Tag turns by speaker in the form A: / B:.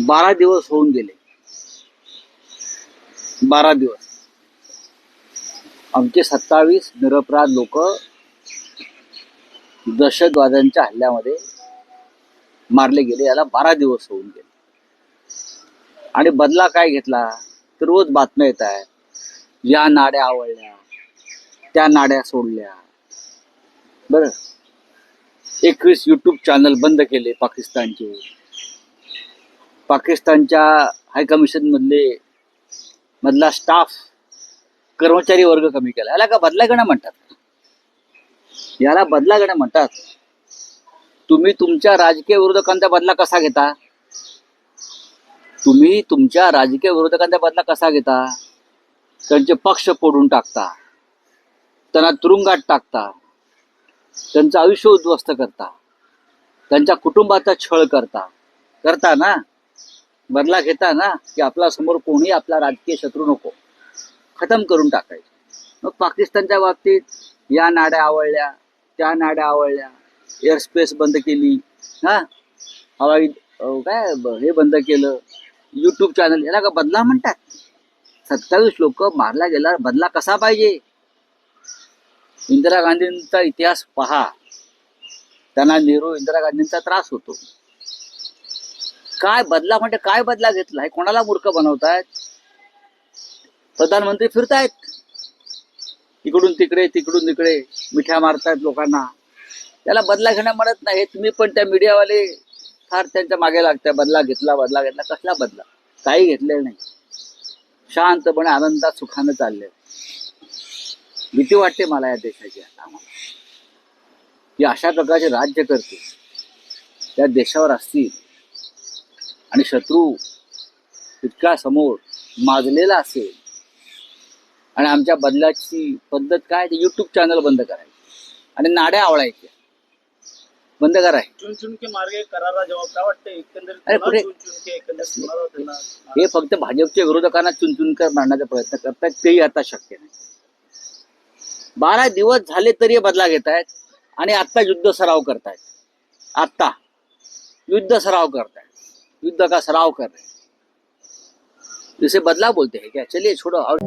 A: बारा दिवस होऊन गेले. बारा दिवस. आमचे सत्तावीस निरपराध लोक दहशतवाद्यांच्या हल्ल्यामध्ये मारले गेले. याला बारा दिवस होऊन गेले. आणि बदला काय घेतला? तर रोज बातम्या येत आहे या नाड्या आवडल्या त्या नाड्या सोडल्या. बरं. एकवीस युट्यूब चॅनल बंद केले पाकिस्तानचे. पाकिस्तानच्या हायकमिशन मधले मधला स्टाफ कर्मचारी वर्ग कमी केला. याला का बदला घेणं म्हणतात? याला बदला घेणं म्हणतात. तुम्ही तुमच्या राजकीय विरोधकांचा बदला कसा घेता? तुम्ही तुमच्या राजकीय विरोधकांचा बदला कसा घेता? त्यांचे पक्ष फोडून टाकता. त्यांना तुरुंगात टाकता. त्यांचं आयुष्य उद्ध्वस्त करता. त्यांच्या कुटुंबाचा छळ करता. करता ना? बदला घेता ना की आपला समोर कोणी आपला राजकीय शत्रू नको. खतम करून टाकायचं. मग पाकिस्तानच्या बाबतीत या नाड्या आवडल्या त्या नाड्या आवडल्या एअर स्पेस बंद केली हा? हवाई काय हे बंद केलं यूट्यूब चॅनल याला का बदला म्हणतात? सत्तावीस लोक मारला गेला बदला कसा पाहिजे? इंदिरा गांधींचा इतिहास पहा. त्यांना नेहरू इंदिरा गांधींचा त्रास होतो. काय बदला म्हणजे काय बदला घेतला हे कोणाला मूर्ख बनवतायत? प्रधानमंत्री फिरतायत. इकडून तिकडे तिकडून तिकडे मिठ्या मारतायत लोकांना. त्याला बदला घेणं म्हणत नाही. तुम्ही पण त्या मीडियावाले फार त्यांच्या मागे लागताय. बदला घेतला बदला घेतला. कसला बदला? काही घेतलेलं नाही. शांतपणे आनंदात सुखानं चालले भीती वाटते मला या देशाची आता आम्हाला. की अशा प्रकारचे राज्य करते. त्या देशावर असतील. आणि शत्रू इतका समोर माजलेला असेल. आणि आमच्या बदलाची पद्धत काय? ते युट्यूब चॅनल बंद करायची. आणि नाड्या आवळायच्या. बंद कराय.
B: चुन चुन के मार गए करारा जवाब काय वाटतं एकंदरीत
A: अरे
B: पुन्हा
A: पुढे-
B: चुन चुन के एकंदरीत पुन्हा त्यांना
A: हे फक्त भाजपच्या विरोधकांना चुनचुन कर मारण्याचा प्रयत्न करतायत. तेही आता शक्य नाही. बारा दिवस झाले तरी हे बदला घेत आहेत. आणि आत्ता युद्ध सराव करतायत. आत्ता. युद्ध सराव करतायत. युद्ध का सराव कर रहे हैं. इसे बदला बोलते हैं क्या चलिए छोड़ो और